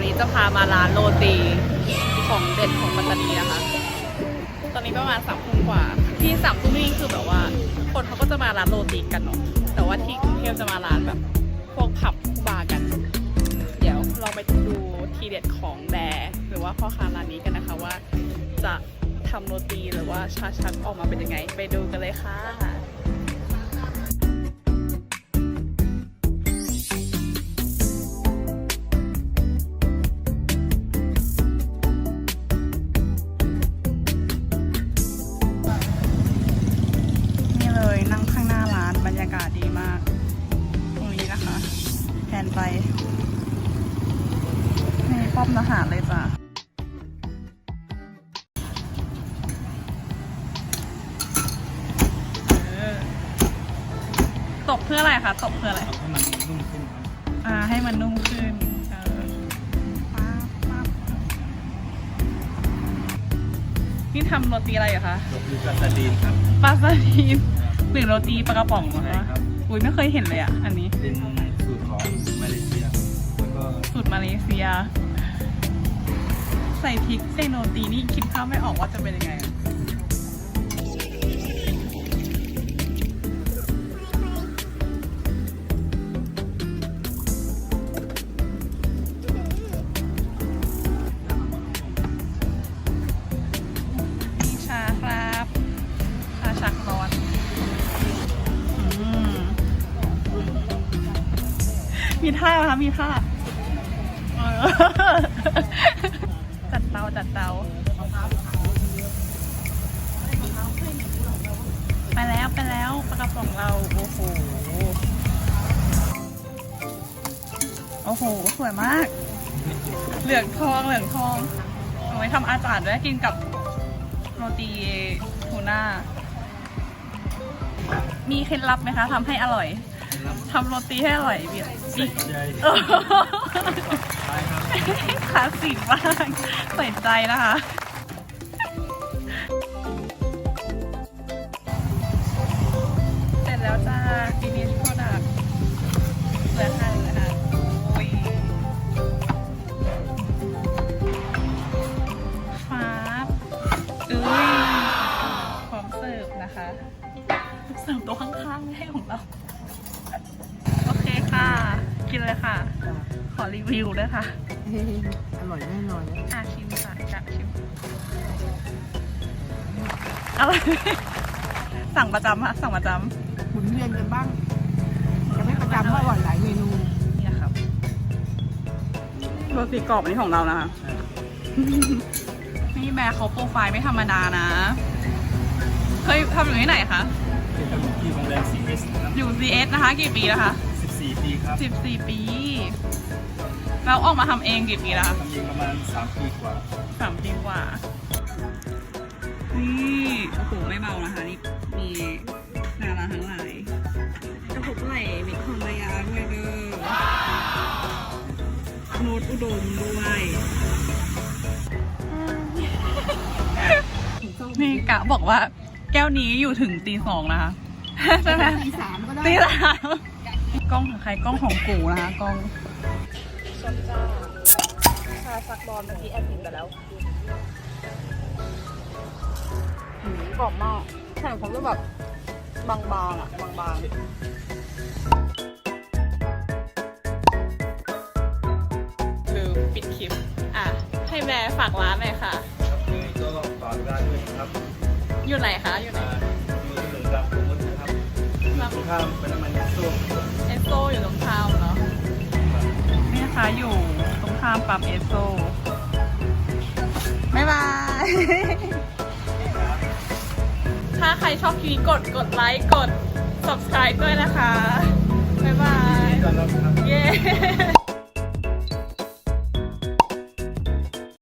วันนี้จะพามาร้านโรตีของเด็ดของปัตตานีนะคะ ตอนนี้ประมาณสามทุ่มกว่า ที่สามทุ่มนี่คือแบบว่า คนเขาก็จะมาร้านโรตีกันเนาะ แต่ว่าที่กรุงเทพจะมาร้านแบบ พวกผับบาร์กัน เดี๋ยวเราไปดูทีเด็ดของแดหรือว่าพ่อค้าร้านนี้กันนะคะว่าจะทำโรตีหรือว่าชาชักออกมาเป็นยังไง ไปดูกันเลยค่ะ ร้านบรรยากาศดีมาก ตรงนี้นะคะแผนไปนี่ป้อมทหารเลยจ้ะเออตบเพื่ออะไรคะตบเพื่ออะไร ให้มันนุ่มขึ้นครับอ่า ให้มันนุ่มขึ้นเออป๊าบป๊าบนี่ทำโรตีอะไรเหรอคะโรตีปลาซาดีนครับ ปลาซาดีน หรือโรตีปลากระป๋องเหรอใช่คะครับอุ้ยไม่เคยเห็นเลยอะ อันนี้ เป็นสูตรของมาเลเซียแล้วก็สูตรมาเลเซีย ใส่พริกใส่โรตีนี่คิดภาพไม่ออกว่าจะเป็นยังไงอะมีชาครับ ชาชักร้อน มีท่าไหมคะมีท่าจัดเตาจัดเตาไปแล้วไปแล้วปลากระป๋องเราโอ้โหโอ้โหสวยมาก เหลืองทองเหลืองทองเอาไว้ทำอาจารย์ด้วยกินกับโรตีทูน่ามีเคล็ดลับไหมคะทำให้อร่อย ทำโรตีให้อร่อยบิ๊ใส่บิ๊กใจเออใช่ครับคลาสสิกมากใส่ใจนะคะเสร็จแล้วจ้า finish product เหลือค่ะเหลือค่ะโอ้ยฟ้าบเอ้ยพร้อมเสิร์ฟนะคะ เสิร์ฟโต๊ะข้างๆไม่ให้ของเราโอเคค่ะ กินเลยค่ะ ขอรีวิวด้วยค่ะ อร่อยแน่นอนนะอาชิมค่ะจะชิมอะไรสั่งประจำค่ะสั่งประจหมุนเวียนกันบ้างจะไม่ประจำว่าอร่อยหลายเมนูำนี่ครับโรตีกรอบอันนี้ของเรานะคะ นี่แบร์เขาโปรไฟล์ไม่ธรรมดานะ เคยทำอยู่ที่ไหนคะ เป็นขนมที่โรงแรมซีเอสนะครับอยู่ CS นะคะ กี่ปีแล้วคะ14ปี ครับ 14 ปี เราออกมาทำเองกี่ปีแล้วคะทำเองประมาณ 3 ปีกว่า สามปีกว่า นี่โอ้โหไม่เบานะคะนี่มีนาราทั้งหลายกระปุกไหลมีคนระยะด้วยเด้อโน้ตอุดมด้วยนี่กะบอกว่าแก้วนี้อยู่ถึงตีสองนะคะ ใช่ไหมตีสามก็ได้ ตีสาม กล้องของใครกล้องของกูนะคะกล้องชนจ้าชาซักบอลเมื่อกี้แอบกินไปแล้วหืมกรอบมากแผ่นผมจะแบบบางๆอะบางๆคือปิดคลิป อะ ให้แม่ฝากร้านหน่อยค่ะครับยังไงก็ฝากร้านด้วยครับ อยู่ไหนคะ อยู่ไหน รงข้ามเป็นน้ำมันยาสูบเอสโซอยู่ตรงข้ามเนาะนี่นะคะอยู่ตรงข้ามปั๊มเอสโซบ๊ายบาย ถ้าใครชอบคลิปนี้กดกดไลค์กด subscribe ด้วยนะคะ บ๊ายบายต้อนรับครับเย้